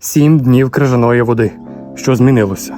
Сім днів крижаної води. Що змінилося?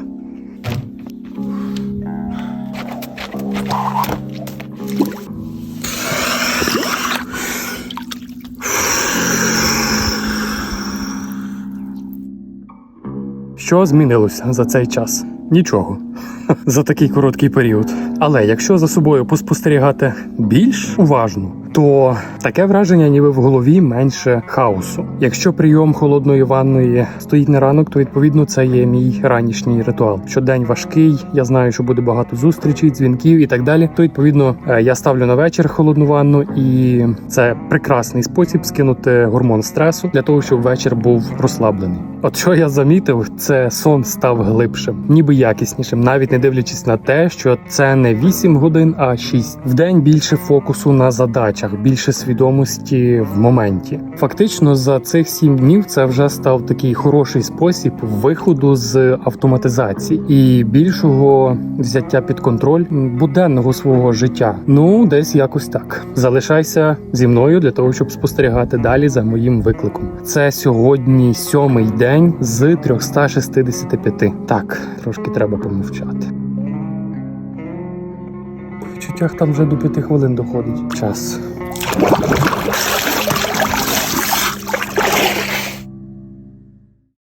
Що змінилося за цей час? Нічого. За такий короткий період. Але якщо за собою поспостерігати більш уважно, то таке враження, ніби в голові менше хаосу. Якщо прийом холодної ванної стоїть на ранок, то відповідно це є мій ранішній ритуал. Щодень важкий, я знаю, що буде багато зустрічей, дзвінків і так далі. То відповідно е, я ставлю на вечір холодну ванну, і це прекрасний спосіб скинути гормон стресу для того, щоб вечір був розслаблений. От що я замітив, це сон став глибшим, ніби якіснішим, навіть не дивлячись на те, що це не 8 годин, а 6. В день більше фокусу на задачах, більше свідомості в моменті. Фактично, за цих 7 днів це вже став такий хороший спосіб виходу з автоматизації і більшого взяття під контроль буденного свого життя. Ну, десь якось так. Залишайся зі мною для того, щоб спостерігати далі за моїм викликом. Це сьогодні сьомий день з 365. Так, трошки треба помовчати відчуттях там вже до п'яти хвилин доходить час.